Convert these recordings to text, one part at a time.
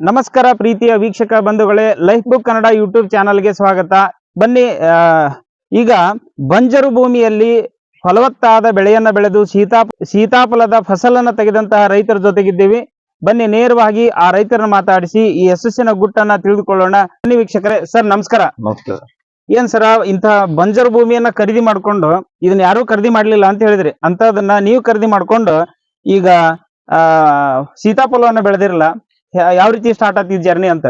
ನಮಸ್ಕಾರ ಪ್ರೀತಿಯ ವೀಕ್ಷಕ ಬಂಧುಗಳೇ ಲೈಫ್ ಬುಕ್ ಕನ್ನಡ ಯೂಟ್ಯೂಬ್ ಚಾನಲ್ಗೆ ಸ್ವಾಗತ. ಬನ್ನಿ ಈಗ ಬಂಜರು ಭೂಮಿಯಲ್ಲಿ ಫಲವತ್ತಾದ ಬೆಳೆಯನ್ನ ಬೆಳೆದು ಸೀತಾ ಸೀತಾಫಲದ ಫಸಲನ್ನ ತೆಗೆದಂತಹ ರೈತರ ಜೊತೆಗಿದ್ದೀವಿ. ಬನ್ನಿ ನೇರವಾಗಿ ಆ ರೈತರನ್ನ ಮಾತಾಡಿಸಿ ಈ ಯಶಸ್ಸಿನ ಗುಟ್ಟನ್ನ ತಿಳಿದುಕೊಳ್ಳೋಣ. ಬನ್ನಿ ವೀಕ್ಷಕರೇ ಸರ್ ನಮಸ್ಕಾರ. ನಮಸ್ಕಾರ. ಏನ್ ಸರ ಇಂತಹ ಬಂಜರು ಭೂಮಿಯನ್ನ ಖರೀದಿ ಮಾಡ್ಕೊಂಡು ಇದನ್ನ ಯಾರು ಖರೀದಿ ಮಾಡ್ಲಿಲ್ಲ ಅಂತ ಹೇಳಿದ್ರಿ. ಅಂತದನ್ನ ನೀವು ಖರೀದಿ ಮಾಡ್ಕೊಂಡು ಈಗ ಆ ಸೀತಾಫಲವನ್ನ ಬೆಳೆದಿರಲ್ಲ ಯಾವ ರೀತಿ ಸ್ಟಾರ್ಟ್ ಆಗ್ತಿದ್ ಜರ್ನಿ ಅಂತ?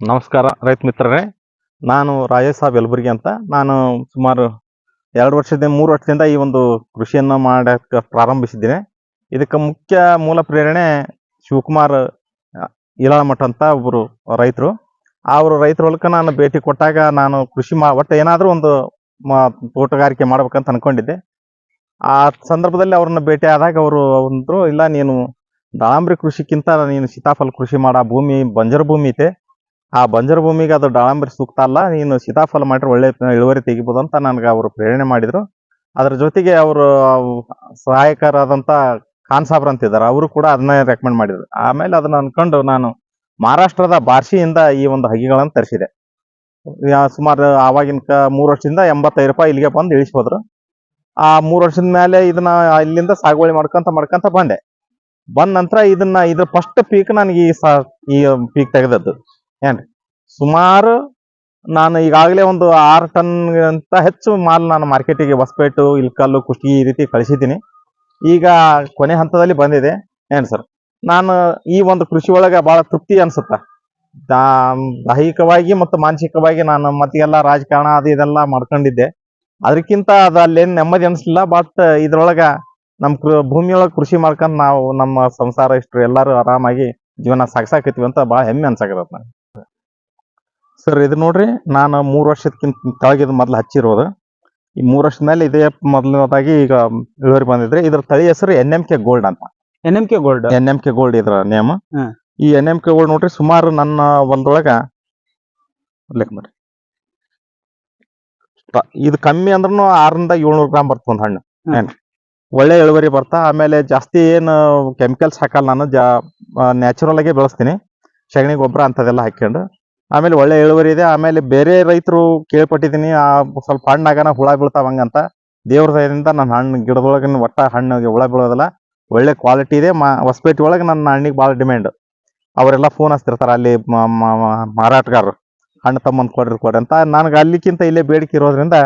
ನಮಸ್ಕಾರ, ರೈತ ಮಿತ್ರರೇ. ನಾನು ರಾಜೇಶ್ ಸಾಬ್ ಅಂತ. ನಾನು ಸುಮಾರು ಎರಡು ವರ್ಷದಿಂದ, ಮೂರು ವರ್ಷದಿಂದ ಈ ಒಂದು ಕೃಷಿಯನ್ನು ಮಾಡಕ್ಕೆ ಪ್ರಾರಂಭಿಸಿದ್ದೇನೆ. ಇದಕ್ಕೆ ಮುಖ್ಯ ಮೂಲ ಪ್ರೇರಣೆ ಶಿವಕುಮಾರ್ ಇಳಾಮಠ ಅಂತ ಒಬ್ಬರು ರೈತರು. ಅವರು ರೈತರ ಹೊಲಕ್ಕೆ ನಾನು ಭೇಟಿ ಕೊಟ್ಟಾಗ ನಾನು ಕೃಷಿ ಮಾ ಒಟ್ಟು ಏನಾದರೂ ಒಂದು ತೋಟಗಾರಿಕೆ ಮಾಡ್ಬೇಕಂತ ಅನ್ಕೊಂಡಿದ್ದೆ. ಆ ಸಂದರ್ಭದಲ್ಲಿ ಅವ್ರನ್ನ ಭೇಟಿ ಆದಾಗ ಅವರು ಅಂದರು, ಇಲ್ಲ, ನೀನು ದಾಳಂಬ್ರಿ ಕೃಷಿಕ್ಕಿಂತ ನೀನು ಸೀತಾಫಲ ಕೃಷಿ ಮಾಡ ಭೂಮಿ ಬಂಜರ ಭೂಮಿ ಐತೆ. ಆ ಬಂಜರು ಭೂಮಿಗೆ ಅದು ದಾಳಂಬ್ರಿ ಸೂಕ್ತ ಅಲ್ಲ, ನೀನು ಸೀತಾಫಲ ಮಾಡಿದ್ರೆ ಒಳ್ಳೆ ಇಳುವರಿ ತೆಗಿಬೋದು ಅಂತ ನನಗೆ ಅವರು ಪ್ರೇರಣೆ ಮಾಡಿದ್ರು. ಅದರ ಜೊತೆಗೆ ಅವರು ಸಹಾಯಕರಾದಂಥ ಖಾನ್ ಅಂತ ಇದ್ದಾರೆ, ಅವರು ಕೂಡ ಅದನ್ನೇ ರೆಕಮೆಂಡ್ ಮಾಡಿದ್ರು. ಆಮೇಲೆ ಅದನ್ನ ಅನ್ಕೊಂಡು ನಾನು ಮಹಾರಾಷ್ಟ್ರದ ಬಾರ್ಶಿಯಿಂದ ಈ ಒಂದು ಹಗಿಗಳನ್ನು ತರಿಸಿದೆ. ಸುಮಾರು ಆವಾಗಿನ ಕ ಮೂರು ವರ್ಷದಿಂದ ಎಂಬತ್ತೈದು ರೂಪಾಯಿ ಇಲ್ಲಿಗೆ ಬಂದು ಇಳಿಸ್ಬೋದ್ರು. ಆ ಮೂರು ವರ್ಷದ ಮೇಲೆ ಇದನ್ನ ಇಲ್ಲಿಂದ ಸಾಗುವಳಿ ಮಾಡ್ಕೊಂತ ಮಾಡ್ಕೊಂತ ಬಂದೆ. ಬಂದ ನಂತರ ಇದನ್ನ ಇದ್ರ ಫಸ್ಟ್ ಪೀಕ್ ನನಗೆ ಈ ಸಾ ಈ ಪೀಕ್ ತೆಗೆದದ್ದು. ಏನ್ರಿ ಸುಮಾರು ನಾನು ಈಗಾಗಲೇ ಒಂದು ಆರು ಟನ್ ಅಂತ ಹೆಚ್ಚು ಮಾಲ್ ನಾನು ಮಾರ್ಕೆಟಿಗೆ ಹೊಸಪೇಟು ಇಲ್ಕಲ್ಲು ಕುಷ್ಟಿ ಈ ರೀತಿ ಕಳಿಸಿದ್ದೀನಿ. ಈಗ ಕೊನೆ ಹಂತದಲ್ಲಿ ಬಂದಿದೆ. ಏನ್ ಸರ್? ನಾನು ಈ ಒಂದು ಕೃಷಿ ಒಳಗೆ ಬಹಳ ತೃಪ್ತಿ ಅನ್ಸುತ್ತ? ದೈಹಿಕವಾಗಿ ಮತ್ತು ಮಾನಸಿಕವಾಗಿ ನಾನು ಮತ್ತೆಲ್ಲ ರಾಜಕಾರಣ ಅದು ಇದೆಲ್ಲ ಮಾಡ್ಕೊಂಡಿದ್ದೆ. ಅದಕ್ಕಿಂತ ಅದು ಅಲ್ಲೇನು ನೆಮ್ಮದಿ ಅನಿಸ್ಲಿಲ್ಲ ಬಟ್ ಇದ್ರೊಳಗ ನಮ್ಮ ಭೂಮಿಯೊಳಗ ಕೃಷಿ ಮಾಡ್ಕೊಂಡ್ ನಾವು ನಮ್ಮ ಸಂಸಾರ ಇಷ್ಟು ಎಲ್ಲಾರು ಆರಾಮಾಗಿ ಜೀವನ ಸಾಗ್ಸಾಕತ್ತೀವಿ ಅಂತ ಬಹಳ ಹೆಮ್ಮೆ ಅನ್ಸಾಕತ್ತ ಸರ್ ಇದು ನೋಡ್ರಿ ನಾನು ಮೂರು ವರ್ಷದಕ್ಕಿಂತ ಕೆಳಗಿದ ಮೊದ್ಲು ಹಚ್ಚಿರೋದು. ಈ ಮೂರು ವರ್ಷದ ಮೇಲೆ ಇದೇ ಮೊದಲನೇದಾಗಿ ಈಗ ಇಳುವರಿ ಬಂದಿದ್ರೆ ಇದ್ರ ತಳಿ ಹೆಸರು ಎನ್ ಎಂ ಕೆ ಗೋಲ್ಡ್ ಅಂತ. N M K gold? N M K gold ಇದ್ರ ನೇಮ್. ಈ ಎನ್ ಎಂ ಕೆ ಗೋಲ್ಡ್ ನೋಡ್ರಿ ಸುಮಾರು ನನ್ನ ಒಂದೊಳಗ ಲೆಕ್ಕ ಮಾಡಿ ಇದು ಕಮ್ಮಿ ಅಂದ್ರೂ ಆರರಿಂದ ಏಳ್ನೂರು ಗ್ರಾಮ್ ಬರ್ತದೆ ಒಂದು ಹಣ್ಣು. ಏನ್ರಿ? ಒಳ್ಳೆ ಇಳುವರಿ ಬರ್ತಾ ಆಮೇಲೆ ಜಾಸ್ತಿ ಏನು ಕೆಮಿಕಲ್ಸ್ ಹಾಕಲ್ಲ ನಾನು ಜಾ ನ್ಯಾಚುರಲ್ ಆಗಿ ಬೆಳೆಸ್ತೀನಿ. ಸಗಣಿ ಗೊಬ್ಬರ ಅಂಥದ್ದೆಲ್ಲ ಹಾಕ್ಕೊಂಡು ಆಮೇಲೆ ಒಳ್ಳೆ ಇಳುವರಿ ಇದೆ. ಆಮೇಲೆ ಬೇರೆ ರೈತರು ಕೇಳ್ಪಟ್ಟಿದ್ದೀನಿ ಆ ಸ್ವಲ್ಪ ಹಣ್ಣಾಗನ ಹುಳ ಬೀಳ್ತಾವ ಹಂಗಂತ ದೇವ್ರ ದಯದಿಂದ ನನ್ನ ಹಣ್ಣು ಗಿಡದೊಳಗಿನ ಒಟ್ಟ ಹಣ್ಣಿಗೆ ಹುಳ ಬೀಳೋದಿಲ್ಲ. ಒಳ್ಳೆ ಕ್ವಾಲಿಟಿ ಇದೆ. ಮಾ ಹೊಸಪೇಟೆ ಒಳಗೆ ನನ್ನ ಹಣ್ಣಿಗೆ ಭಾಳ ಡಿಮ್ಯಾಂಡ್ ಅವರೆಲ್ಲ ಫೋನ್ ಹಚ್ತಿರ್ತಾರೆ ಅಲ್ಲಿ ಮಾರಾಟಗಾರರು. ಹಣ್ಣು ತಮ್ಮಂದು ಕೊಡ್ರಿ ಕೊಡ್ರಿ ಅಂತ. ನನಗೆ ಅಲ್ಲಿಕ್ಕಿಂತ ಇಲ್ಲೇ ಬೇಡಿಕೆ ಇರೋದ್ರಿಂದ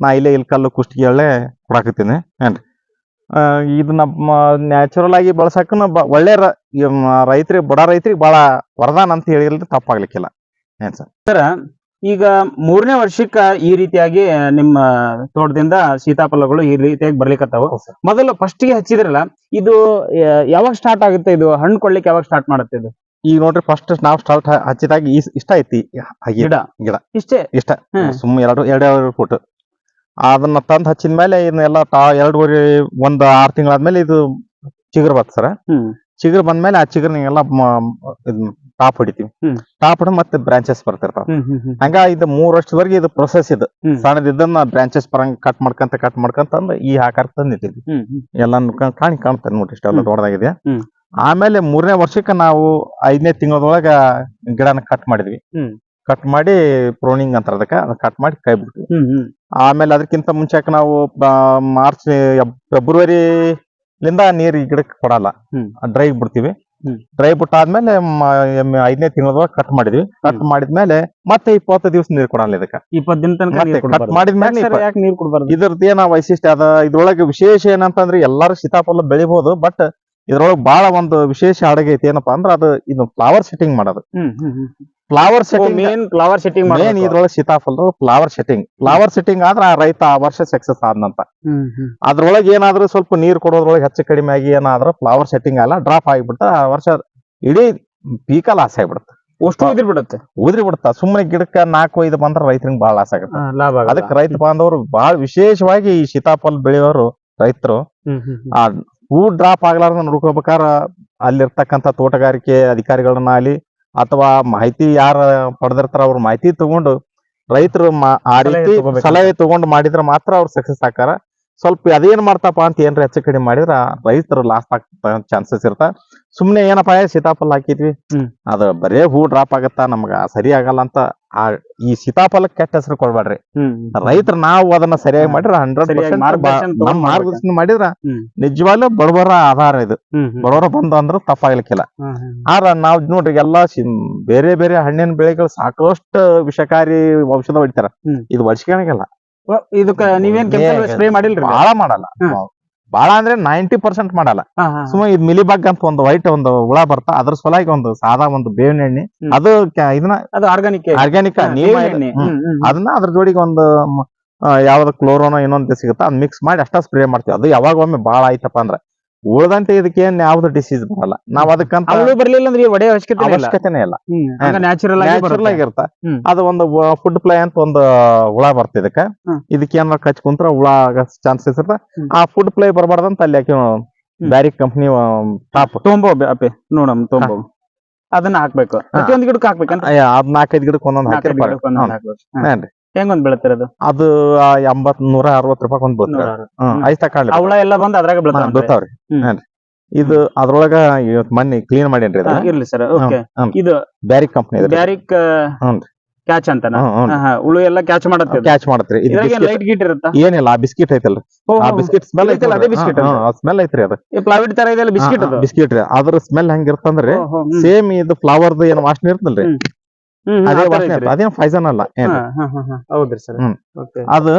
ನಾ ಇಲ್ಲೇ ಇಲ್ಕಲ್ಲು ಒಳ್ಳೆ ಕೊಡಾಕತ್ತೀನಿ. ಏನು ಆ, ಇದು ನಮ್ಮ ನ್ಯಾಚುರಲ್ ಆಗಿ ಬಳಸಕ್ಕನ ಬ ಒಳ್ಳೆ ರೈತರಿಗೆ ಬಡ ರೈತರಿಗೆ ಬಹಳ ವರದಾನ ಅಂತ ಹೇಳಿದ್ರೆ ತಪ್ಪಾಗ್ಲಿಕ್ಕಿಲ್ಲ. ಏನ್ ಸರ್? ಈಗ ಮೂರನೇ ವರ್ಷಕ್ಕ ಈ ರೀತಿಯಾಗಿ ನಿಮ್ಮ ತೋಟದಿಂದ ಸೀತಾಫಲಗಳು ಈ ರೀತಿಯಾಗಿ ಬರ್ಲಿಕ್ಕತ್ತಾವ ಮೊದಲು ಫಸ್ಟ್ಗೆ ಹಚ್ಚಿದ್ರಲ್ಲ ಇದು ಯಾವಾಗ ಸ್ಟಾರ್ಟ್ ಆಗುತ್ತೆ ಇದು? ಹಣ್ಣು ಕೊಡ್ಲಿಕ್ಕೆ ಯಾವಾಗ ಸ್ಟಾರ್ಟ್ ಮಾಡುತ್ತೆ ಇದು? ಈಗ ನೋಡ್ರಿ ಫಸ್ಟ್ ನಾವು ಸ್ಟಾರ್ಟ್ ಹಚ್ಚಿದಾಗ ಇಷ್ಟ ಐತಿ. ಗಿಡ ಗಿಡ. ಇಷ್ಟೇ? ಇಷ್ಟ. ಸುಮ್ಮನೆ ಸುಮ್ಮ ಎರಡು ಎರಡು ಫುಟ್ ಅದನ್ನ ತಂದ್ ಹಚ್ಚಿದ ಮೇಲೆ ಇದನ್ನೆಲ್ಲ ತಾ ಎರಡೂವರೆ ಒಂದ್ ಆರ್ ತಿಂಗಳಾದ್ಮೇಲೆ ಇದು ಚಿಗುರು ಬರ್ತದೆ ಸರ್ ಹ್ಮ್ ಚಿಗುರು ಬಂದ್ಮೇಲೆ ಆ ಚಿಗುರ್ನಿಗೆಲ್ಲ ಟಾಪ್ ಹೊಡಿತೀವಿ ಹ್ಮ್. ಟಾಪ್ ಹೊಡೆದ್ ಮತ್ತೆ ಬ್ರಾಂಚಸ್ ಬರ್ತಿರ್ತಾವ ಹ್ಮ್ ಹ್ಮ್ ಹ್ಮ್ ಹಂಗ ಇದು ಮೂರ್ ವರ್ಷದವರೆಗೆ ಇದು ಪ್ರೊಸೆಸ್ ಇದು ಹ್ಮ್. ಸಣ್ಣದಿದ್ದನ್ನ ಬ್ರಾಂಚಸ್ ಬರಂಗ್ ಕಟ್ ಮಾಡ್ಕಂತ ಕಟ್ ಮಾಡ್ಕಂತ ಅಂದ್ರೆ ಈ ಆಕಾರ ತಂದಿದ್ದೀವಿ ಎಲ್ಲ ಹ್ಮ್ ಕಾಣಿ ಕಾಣ್ತದೆ ನೋಡ್ರಿ ಇಷ್ಟೆಲ್ಲ ಹ್ಮ್. ದೊಡ್ಡದಾಗಿದೆ ಹ್ಮ್. ಆಮೇಲೆ ಮೂರನೇ ವರ್ಷಕ್ಕೆ ನಾವು ಐದನೇ ತಿಂಗಳದೊಳಗ ಗಿಡನ ಕಟ್ ಮಾಡಿದ್ವಿ ಹ್ಮ್. ಕಟ್ ಮಾಡಿ ಪ್ರೋನಿಂಗ್ ಅಂತಾರ ಅದಕ್ಕ ಕಟ್ ಮಾಡಿ ಕೈ ಬಿಡ್ತೀವಿ ಹ್ಮ್ ಹ್ಮ್. ಆಮೇಲೆ ಅದಕ್ಕಿಂತ ಮುಂಚೆಕ್ ನಾವು ಬ- ಮಾರ್ಚ್ ಫೆಬ್ರವರಿ ಲಿಂದ ನೀರ್ ಈ ಗಿಡಕ್ಕೆ ಕೊಡಲ್ಲ. ಹ್ಮ್. ಡ್ರೈ ಬಿಡ್ತೀವಿ. ಹ್ಮ್. ಡ್ರೈ ಬಿಟ್ಟಾದ್ಮೇಲೆ ಮ- ಎಮ್ಮೆ ಐದನೇ ತಿಂಗಳದೊಳಗೆ ಕಟ್ ಮಾಡಿದ್ವಿ. ಕಟ್ ಮಾಡಿದ್ಮೇಲೆ ಮತ್ತೆ ಇಪ್ಪತ್ತು ದಿವಸ ನೀರ್ ಕೊಡಲ್ಲ ಇದಕ್ಕೆ. ದಿನ ತನಕ ಮತ್ತೆ ನೀರ್ cut ಕೊಡ್ಬಾರ್ದು. ಮಾಡಿದ್ಮೇಲೆ ಯಾಕ್ sir, ಇಪ್ಪ- ಯಾಕ್ ನೀರ್ ಕೊಡ್ಬಾರ್ದು? ಇದ್ರದ್ದು ಏನ ವೈಶಿಷ್ಟ್ಯ ಅದ ಇದ್ರೊಳಗೆ ವಿಶೇಷ ಏನಂತಂದ್ರೆ ಎಲ್ಲಾರು ಸೀತಾಫಲ ಬೆಳಿಬಹುದು ಬಟ್ ಇದ್ರೊಳಗೆ ಬಹಳ ಒಂದು ವಿಶೇಷ ಅಡುಗೆ ಐತಿ ಏನಪ್ಪಾ ಅಂದ್ರ ಅದು ಇದು ಫ್ಲವರ್ ಸೆಟ್ಟಿಂಗ್ ಮಾಡೋದು. ಹ್ಮ್ ಹ್ಮ್ ಹ್ಮ್. Flower setting main flower setting main ಇದ್ರೊಳಗೆ ಸೀತಾಫಲ ಫ್ಲವರ್ ಸೆಟ್ಟಿಂಗ್ ಫ್ಲವರ್ ಸೆಟ್ಟಿಂಗ್ ಆದ್ರೆ ಆ ರೈತ ಆ ವರ್ಷ ಸಕ್ಸಸ್ ಆದ್ನಂತ. ಹ್ಮ್ ಅದ್ರೊಳಗೆ ಏನಾದ್ರೂ ಸ್ವಲ್ಪ ನೀರ್ ಕೊಡೋದ್ರೊಳಗೆ ಹೆಚ್ಚು ಕಡಿಮೆ ಆಗಿ ಏನಾದ್ರೂ ಫ್ಲವರ್ ಸೆಟ್ಟಿಂಗ್ ಅಲ್ಲ ಡ್ರಾಪ್ ಆಗಿಬಿಡ್ತ ಆ ವರ್ಷ ಇಡೀ ಪೀಕ ಲಾಸ್ ಆಗಿಬಿಡುತ್ತೆ. ಅಷ್ಟು ಉದ್ರಿ ಬಿಡುತ್ತೆ. ಉದ್ರಿ ಬಿಡುತ್ತ? ಸುಮ್ಮನೆ ಗಿಡಕ್ಕ ನಾಲ್ಕು ಐದು ಬಂದ್ರೆ ರೈತರಿಗೆ ಬಹಳ ಲಾಸ್ ಆಗುತ್ತೆ. ಲಾಭ. ಅದಕ್ಕೆ ರೈತ ಬಾಂಧವರು ಬಹಳ ವಿಶೇಷವಾಗಿ ಈ ಸೀತಾಫಲ ಬೆಳೆಯೋರು ರೈತರು. ಆ ಹೂ ಡ್ರಾಪ್ ಆಗ್ಲಾರ್ದ ನೋಡ್ಕೋಬೇಕಾರ ಅಲ್ಲಿರ್ತಕ್ಕಂಥ ತೋಟಗಾರಿಕೆ ಅಧಿಕಾರಿಗಳನ್ನ ಆಗಲಿ ಅಥವಾ ಮಾಹಿತಿ ಯಾರ ಪಡೆದಿರ್ತಾರ ಅವ್ರ ಮಾಹಿತಿ ತಗೊಂಡು ರೈತರು ಮಾ- ಆ ರೀತಿ ಸಲಹೆ ತಗೊಂಡು ಮಾಡಿದ್ರೆ ಮಾತ್ರ ಅವ್ರು ಸಕ್ಸಸ್ ಆಕಾರ ಸ್ವಲ್ಪ ಅದೇನ್ ಮಾಡ್ತಪ್ಪ ಅಂತ ಏನ್ರ ಹೆಚ್ಚು ಕಡಿಮೆ ಮಾಡಿದ್ರ ರೈತರು ಲಾಸ್ ಆಗ್ತ ಚಾನ್ಸಸ್ ಇರ್ತ ಸುಮ್ನೆ ಏನಪ್ಪ ಸೀತಾಫಲ ಹಾಕಿದ್ವಿ. ಅದ ಬರೇ ಹೂ ಡ್ರಾಪ್ ಆಗತ್ತ ನಮ್ಗ ಸರಿ ಆಗಲ್ಲ ಅಂತ ಆ ಈ ಸೀತಾಫಲಕ್ಕೆ ಕೆಟ್ಟ ಹೆಸರು ಕೊಡ್ಬೇಡ್ರಿ ರೈತರ ನಾವು ಅದನ್ನ ಸರಿಯಾಗಿ. ಮಾಡಿದ್ರ ಹಂಡ್ರೆಡ್ ನಮ್ ಮಾರ್ಗದರ್ಶನ ಮಾಡಿದ್ರ. ನಿಜವಾಗ್ಲೂ ಬಡವರ ಆಧಾರ ಇದು ಬಡವರ ಬಂದು ಅಂದ್ರೆ ತಪ್ಪಾಗ್ಲಿಕ್ಕಿಲ್ಲ. ಆದ್ರ ನಾವ್ ನೋಡ್ರಿ ಎಲ್ಲಾ ಬೇರೆ ಬೇರೆ ಹಣ್ಣಿನ ಬೆಳೆಗಳು ಸಾಕಷ್ಟು ವಿಷಕಾರಿ ಔಷಧ ಹೊಡಿತಾರ. ಇದು ವರ್ಷಿಕಾಣಿಗಲ್ಲ ಓ, ಇದಕ್ಕ ನೀವೇನ್ ಕೆಮಿಕಲ್ ಸ್ಪ್ರೇ ಮಾಡಿಲ್ರಿ ಬಾಳ ಮಾಡಲ್ಲ. ಬಾಳ ಅಂದ್ರೆ ನೈಂಟಿ ಪರ್ಸೆಂಟ್ ಮಾಡಲ್ಲ. ಸುಮ್ಮ ಇದು ಮಿಲಿಬಾಗ್ ಅಂತ ಒಂದು ವೈಟ್ ಒಂದು ಹುಳ ಬರ್ತಾ ಅದ್ರ ಸಲುವಾಗಿ ಒಂದು ಸಾದಾ ಒಂದು ಬೇವಿನ ಎಣ್ಣೆ ಅದು ಇದನ್ನ ಅದು ಆರ್ಗಾನಿಕ್ ಆರ್ಗ್ಯಾನಿಕ್ ಅದನ್ನ ಅದ್ರ ಜೋಡಿಗೆ ಒಂದು ಯಾವ್ದು ಕ್ಲೋರೋನೋ ಇನ್ನೊಂದು ಸಿಗುತ್ತಾ ಅದ್ ಮಿಕ್ಸ್ ಮಾಡಿ ಅಷ್ಟ ಸ್ಪ್ರೇ ಮಾಡ್ತೀವಿ. ಅದು ಯಾವಾಗ ಒಮ್ಮೆ ಬಾಳ ಆಯ್ತಪ್ಪ ಅಂದ್ರ ಉಳ್ದಂತೆ ಇದಕ್ಕೆ ಏನ್ ಯಾವ್ದು ಡಿಸೀಸ್ ಬರಲ್ಲ. ನಾವ್ ಅದಕ್ಕಂತ ಅವಳು ಬರ್ಲಿಲ್ಲ ಅಂದ್ರೆ ಒಡೆ ಅವಶ್ಯಕತೆ ಇಲ್ಲ. ಅವಶ್ಯಕತೆನೇ ಇಲ್ಲ. ನ್ಯಾಚುರಲ್ ಆಗಿ. ಆಗಿರ್ತ. ಅದು ಒಂದು ಫುಡ್ ಪ್ಲೈ ಅಂತ ಒಂದು ಹುಳ ಬರ್ತ ಇದಕ್ಕ. ಇದಕ್ಕೆ ಏನಾರ ಕಚ್ ಕುಂತ್ರ ಹುಳ ಚಾನ್ಸಸ್ ಇರ್ತ. ಆ ಫುಡ್ ಪ್ಲೈ ಬರಬಾರ್ದಂತ ಅಲ್ಲಿ ಯಾಕೆ ಬ್ಯಾರಿ ಕಂಪ್ನಿ ಟಾಪ್ ತೊಂಬೋ ಅಪ್ಪೆ ನೋಡಮ್ ತೊಂಬೋ. ಅದನ್ನ ಹಾಕ್ಬೇಕು. ಪ್ರತಿಯೊಂದು ಗಿಡಕ್ಕೆ ಹಾಕ್ಬೇಕಂತ ಅದ್ ನಾಲ್ಕೈದು ಗಿಡಕ್ಕೆ ಒಂದೊಂದು ನಾಲ್ಕೈದು ಹೆಂಗೊಂದ್ ಬೀಳತ್ತಿರೋದು ಅದು ಆ ಎಂಬತ್ ನೂರ ಅರವತ್ ರೂಪಾಯಿ ಒಂದ್ ಬೀಳ್ತಾರೆ ಕಾಣ್ಲಿ ಅವಳ ಎಲ್ಲ ಬಂದ್ ಅದ್ರಾಗ ಬೀಳ್ತಾವ ಬೀಳ್ತಾವ್ರಿ. ಇದು ಅದ್ರೊಳಗ ಮಣ್ಣಿ ಕ್ಲೀನ್ ಮಾಡೇನ್ರಿ ಇರ್ಲಿ ಸರ್. ಇದು ಬ್ಯಾರಿ ಕಂಪ್ನಿ ಬ್ಯಾರಿಕ್ ಕ್ಯಾಚ್ ಹಾ. ಹುಳು ಎಲ್ಲ ಕ್ಯಾಚ್ ಮಾಡತ್ತೆ. ಕ್ಯಾಚ್ ಮಾಡತ್ರಿ ಲೈಟ್ ಗೀಟ್ ಇರುತ್ತಾ? ಏನಿಲ್ಲ ಆ ಬಿಸ್ಕಿಟ್ ಐತಲ್ರಿ. ಆ ಬಿಸ್ಕಿಟ್ ಸ್ಮೆಲ್ ಐತಲ್ಲ, ಅದೇ ಬಿಸ್ಕಿಟ್? ಸ್ಮೆಲ್ ಐತ್ರಿ ಅದು. ಪ್ಲಾವಿಡ್ ತರ ಇದೆಲ್ಲ ಬಿಸ್ಕಿಟ್ ಅದು? ಬಿಸ್ಕಿಟ್ ರೀ. ಅದ್ರ ಸ್ಮೆಲ್ ಹೆಂಗಿರ್ತಂದ್ರಿ ಸೇಮ್ ಇದು ಫ್ಲವರ್ದು ಏನ್ ವಾಸನೆ ಇರ್ತಲ್ರಿ ಅದೇ ವಾಸನೆ ಐತ್ರಿ. ಅದೇನ್ ಅಲ್ಲ ಏನ್ ಹಾ, ಹಾ, ಹಾ, ಹಾ. ಹೌದ್ರಿ ಸರ್ ಹ್ಮ್. ಓಕೆ ಅದು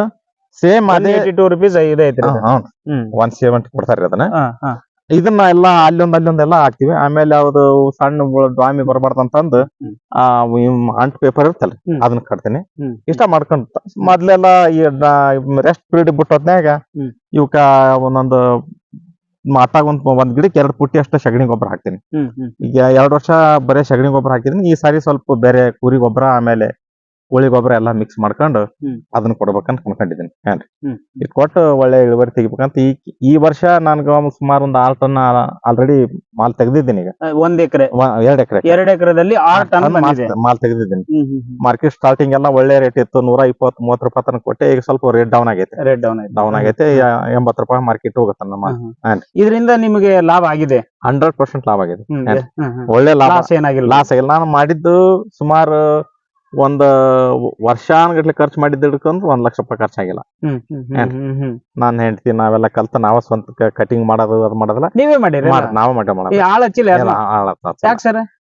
ಸೇಮ್ ಅದೇ ಟೂ ರುಪೀಸ್ ಇದೆ ಐತ್ರಿ ಅದು. ಹ್ಮ್ ಒನ್ ಸೆವೆಂಟಿ ಕೊಡ್ತಾರ್ರಿ ಅದನ್ನ ಹಾ, ಹಾ. ಇದನ್ನ ಎಲ್ಲಾ ಅಲ್ಲೊಂದ್ ಅಲ್ಲೊಂದ್ ಎಲ್ಲಾ ಹಾಕ್ತಿವಿ ಆಮೇಲೆ ಅದು ಸಣ್ಣ ಡ್ರಾಮಿ ಡ್ವಾಮಿ ಬರಬಾರ್ದು ಅಂತಂದು ಹ್ಮ್. ಆ ಅಂಟ್ ಪೇಪರ್ ಇರ್ತಲ್ಲ ಹ್ಮ್. ಅದನ್ನ ಕಟ್ತೀನಿ ಹ್ಮ್. ಇಷ್ಟ ಮಾಡ್ಕೊಂಡ್ ಮೊದ್ಲೆಲ್ಲ ಈ ರೆಸ್ಟ್ ಪೀರಿಯಡ್ ಬಿಟ್ಟೋದ್ನಾಗ ಹ್ಮ್. ಇವಕ್ಕ ಒಂದೊಂದು ಮಾತಾಗ ಒಂದ್ ಒಂದ್ ಗಿಡಕ್ಕೆ ಎರಡು ಪುಟ್ಟಿ ಅಷ್ಟ ಸಗಣಿ ಗೊಬ್ಬರ ಹಾಕ್ತೀನಿ. ಈಗ ಎರಡು ವರ್ಷ ಬರೇ ಸಗಣಿ ಗೊಬ್ಬರ ಹಾಕಿದೀನಿ ಈ ಸಾರಿ ಸ್ವಲ್ಪ ಬೇರೆ ಕುರಿ ಗೊಬ್ಬರ ಆಮೇಲೆ ಕೋಳಿ ಗೊಬ್ಬರ ಎಲ್ಲಾ ಮಿಕ್ಸ್ ಮಾಡ್ಕೊಂಡು. ಅದನ್ನ ಕೊಡ್ಬೇಕಂತ ಅನ್ಕೊಂಡಿದ್ದೀನಿ. ಏನ್ರಿ. ಇದು ಕೊಟ್ಟು ಒಳ್ಳೆ ಇಳುವರಿ ತೆಗಿಬೇಕಂತ ಈ ಈ ವರ್ಷ ನನ್ಗ ಸುಮಾರು ಒಂದ್ ಆರು ಟನ್ ಆಲ್ರೆಡಿ ಮಾಲ್ ತೆಗ್ದಿದ್ದೀನಿ ಈಗ. ಒಂದ್ ಎಕರೆ. ಎರಡ್ ಎಕರೆ. ಎರಡ್ ಎಕರೆದಲ್ಲಿ ಆರ್ ಟನ್ ಮಾಲ್ ತೆಗ್ದಿದ್ದೀನಿ. ಮಾರ್ಕೆಟ್ ಸ್ಟಾರ್ಟಿಂಗ್ ಎಲ್ಲ ಒಳ್ಳೆ ರೇಟ್ ಇತ್ತು. ನೂರ ಇಪ್ಪತ್ತು ಮೂವತ್ತು ರೂಪಾಯಿ ತನಕ ಕೊಟ್ಟೆ. ಈಗ ಸ್ವಲ್ಪ ರೇಟ್ ಡೌನ್ ಆಗೈತೆ. ರೇಟ್ ಡೌನ್ ಡೌನ್ ಆಗೈತೆ. ಎಂಬತ್ ರೂಪಾಯಿ ಮಾರ್ಕೆಟ್ ಹೋಗುತ್ತೆ ನಮ್ಮ. ಇದರಿಂದ ನಿಮಗೆ ಲಾಭ ಆಗಿದೆ. ಹಂಡ್ರೆಡ್ ಪರ್ಸೆಂಟ್ ಲಾಭ ಆಗಿದೆ. ಒಳ್ಳೆ ಲಾಭ. ಲಾಸ್ ಏನಾಗಿಲ್ಲ. ಲಾಸ್ ಆಗಿಲ್ಲ. ನಾನು ಮಾಡಿದ್ದು ಸುಮಾರು ಒಂದ್ ವರ್ಷಾನ್ಗಟ್ಲೆ ಖರ್ಚು ಮಾಡಿದ್ದು ಹಿಡ್ಕೊಂಡು ಒಂದ್ ಲಕ್ಷ ರೂಪಾಯಿ ಖರ್ಚಾಗಿಲ್ಲ. ನಾನ್ ಹೆಂಡತಿ ನಾವೆಲ್ಲ ಕಲ್ತ ನಾವ ಸ್ವಂತ ಕಟಿಂಗ್ ಮಾಡೋದು ಅದ್ ಮಾಡೋದಲ್ಲ? ನೀವೇ ಮಾಡಿರಿ ಮಾಡ್- ನಾವ ಮಾಡ ಈ ಮಾಡೋದು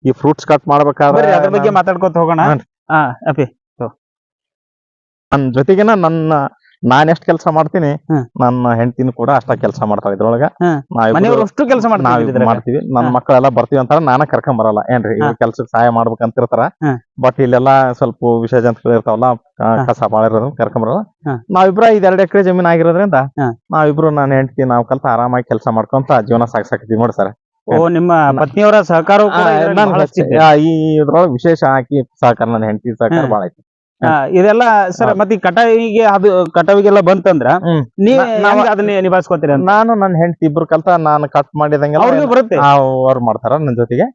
ಈ ಫ್ರೂಟ್ಸ್ ಕಟ್ ಮಾಡ್ಬೇಕಾದ್ರೆ ಅದ್ರ ಬಗ್ಗೆ ಮಾತಾಡ್ಕೊತ ಹೋಗೋಣ. ಅಪಿ ನನ್ ಜೊತೆಗೆನ ನನ್ನ ನಾನ್ ಎಷ್ಟ್ ಕೆಲಸ ಮಾಡ್ತೀನಿ ಹ್ಮ್. ನನ್ನ ಹೆಂಡತಿನೂ ಕೂಡ ಅಷ್ಟ ಕೆಲಸ ಮಾಡ್ತಾರೆ ಇದ್ರೊಳಗ ಹ್ಮ್. ಅಷ್ಟು ಕೆಲಸ ಮಾಡ್ತಾರೆ ಮಾಡ್ತೀವಿ ನನ್ನ. ಮಕ್ಕಳೆಲ್ಲ ಬರ್ತೀವಿ ಅಂತಾರ ನಾನ ಕರ್ಕೊಂಡ್ ಬರಲ್ಲ ಏನ್ರಿ ಇವ್ರ ಕೆಲ್ಸಕ್ಕೆ ಸಹಾಯ ಮಾಡ್ಬೇಕಂತಿರ್ತಾರ ಹಾ. ಬಟ್ ಇಲ್ಲೆಲ್ಲ ಸ್ವಲ್ಪ ವಿಸರ್ಜನ್ಗಳು ಇರ್ತಾವಲ್ಲ ಕ- ಹಾ. ಕಸ ಬಾಳ ಇರೋದ್ರ ಕರ್ಕೊಂಡ್ ಬರಲ್ಲ ಹಾ. ನಾವಿಬ್ರ ಇದ್ ಎರಡ್ ಎಕರೆ ಜಮೀನ್ ಆಗಿರೋದ್ರಿಂದ ಹಾ. ನಾವಿಬ್ರು ನನ್ನ ಹೆಂಡತಿ ನಾವ್ ಕಲ್ತ ಆರಾಮಾಗಿ ಕೆಲಸ ಮಾಡ್ಕೊಂತ ಜೀವನ ಸಾಗಿಸಾಕತ್ತೀವಿ ನೋಡಿ ಸರ್ ಓ ನಿಮ್ಮ ಪತ್ನಿಯವರ ಸಹಕಾರ ಕೂಡ ಇದ್ರಲ್ಲಿ ಬಹಳಷ್ಟಿದೆ. ಈ ಇದ್ರೊಳಗ ವಿಶೇಷ ಹಾಕಿ ಸಹಕಾರ ನನ್ನ ಹೆಂಡತಿ ಸಹಕಾರ ಹಾ. ಬಾಳ ಐತಿ ಇದೆಲ್ಲ ಸರ್. ಮತ್ತೆ ಈ ಕಟಾವಿಗೆ ಅದು ಕಟಾವಿಗೆಲ್ಲ ಬಂತಂದ್ರ. ನೀವ್ ಅದನ್ನ ನಿಭಾಯಿಸ್ಕೊತೀರ ನಾನು ನನ್ನ ಹೆಂಡತಿ ಇಬ್ರು ಕಲ್ತ ನಾನು ಕಟ್ ಮಾಡಿದಂಗೆಲ್ಲ ಬರುತ್ತೆ ಅವ್ರು ಮಾಡ್ತಾರ ನನ್ನ ಜೊತೆಗೆ.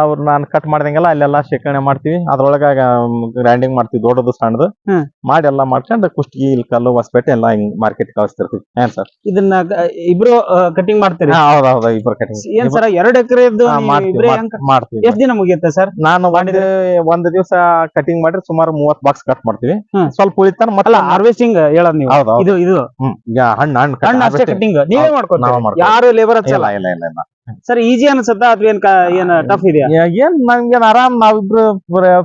ಅವ್ರು ನಾನು ಕಟ್ ಮಾಡ್ದಂಗೆಲ್ಲ ಅಲ್ಲೆಲ್ಲ ಶೇಖರಣೆ ಮಾಡ್ತೀವಿ. ಅದ್ರೊಳಗ ಗ್ರೈಂಡಿಂಗ್ ಮಾಡ್ತೀವಿ ದೊಡ್ಡದು ಸಣ್ಣದು. ಹ್ಮ್. ಮಾಡಿ ಎಲ್ಲ ಮಾಡ್ಕೊಂಡು ಕುಷ್ಟಗಿ ಇಲ್ಕಲ್ಲು ಹೊಸಪೇಟೆ ಎಲ್ಲ ಹಿಂಗ್ ಮಾರ್ಕೆಟ್ ಕಳಿಸ್ತಿರ್ತೀವಿ. ಏನ್ ಸರ್? ಇದನ್ನ ಇಬ್ರು ಕಟಿಂಗ್ ಮಾಡ್ತೀರಿ? ಹೌದ್ ಹೌದು ಇಬ್ರು ಕಟಿಂಗ್ ಏನ್ ಸರ್ ಎರಡ್ ಎಕರೆ ಮಾಡ್ತೀವಿ ಇಬ್ರೇ ಮಾಡ್- ಹೆಂಗ್ ಮಾಡ್ತೀವಿ. ಎಷ್ಟ್ ದಿನ ಮುಗಿಯುತ್ತೆ ಸರ್? ನಾನು ಒಂದ್ ಒಂದ್ ದಿವಸ ಕಟಿಂಗ್ ಮಾಡಿದ್ರೆ ಸುಮಾರು ಮೂವತ್ ಬಾಕ್ಸ್ ಕಟ್ ಮಾಡ್ತೀವಿ. ಹ್ಮ್. ಸ್ವಲ್ಪ ಉಳಿತಾನ ಅಲ್ಲ ಮತ್ತೆ ಹಾರ್ವೆಸ್ಟಿಂಗ್ ಹೇಳದ್ ನೀವು? ಹೌದು ಹೌದು. ಇದು ಇದು? ಹ್ಮ್ ಈಗ ಹಣ್ಣು ಹಣ್ಣು cut ಹಣ್ಣು ಅಷ್ಟೇ harvesting. ಕಟಿಂಗ್ ನೀವೇ ನಾವೇ ಮಾಡ್ಕೊತೀರಿ? ಮಾಡ್ಕೊತೀವಿ. ಯಾರು ಲೇಬರ್ ಇಲ್ಲ ಹಚ್ಚಲ್ಲ ಇಲ್ಲ ಇಲ್ಲ ಇಲ್ಲ. ಸರ್ ಈಜಿ ಅನ್ಸುತ್ತಾ ಅಥವಾ ಏನ್ ಏನ್ ಟಫ್ ಇದೆಯಾ? ಏನ್ ನಮ್ಗೆ ಆರಾಮ್ ನಾವಿಬ್ರು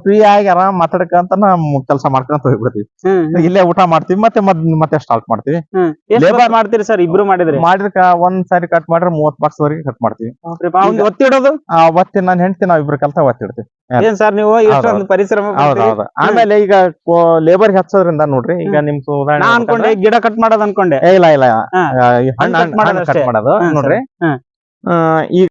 ಫ್ರೀ ಆಗಿ ಆರಾಮ್ ಮಾತಾಡ್ಕಂತ ನಾವು ಕೆಲಸ ಮಾಡ್ಕೊಂತ ಹೋಗ್ಬಿಡ್ತೀವಿ. ಇಲ್ಲೇ ಊಟ ಮಾಡ್ತೀವಿ ಮತ್ತೆ ಮತ್ ಮತ್ತೆ ಸ್ಟಾರ್ಟ್ ಮಾಡ್ತೀವಿ. ಲೇಬರ್ ಮಾಡ್ತೀರಿ ಸರ್ ಇಬ್ರು ಮಾಡಿದ್ರೆ? ಮಾಡಿದ್ರ ಒಂದ್ ಸಾರಿ ಕಟ್ ಮಾಡ್ರೆ ಮೂವತ್ ಬಾಕ್ಸ್ ವರೆಗೆ ಕಟ್ ಮಾಡ್ತೀವಿ. ಒತ್ತಿಡೋದು ಆ ಒತ್ತಿ ನಾನು ಹೆಂಡತಿ ನಾವ್ ಇಬ್ರು ಕೆಲಸ ಒತ್ತಿಡ್ತೀವಿ ಏನ್ ಸರ್ ನೀವು ಎಷ್ಟೊಂದು ಪರಿಶ್ರಮ ಆಮೇಲೆ ಈಗ ಲೇಬರ್ ಹಚ್ಚೋದ್ರಿಂದ ನೋಡ್ರಿ ಈಗ ನಿಮ್ ಅನ್ಕೊಂಡೆ ಗಿಡ ಕಟ್ ಮಾಡೋದ್ ಅನ್ಕೊಂಡೆ. ಇಲ್ಲ ಇಲ್ಲ. ಹಣ್ಣು ಕಟ್. ಮಾಡೋದು ನೋಡ್ರಿ. ಹಾ. ಆ, ಈ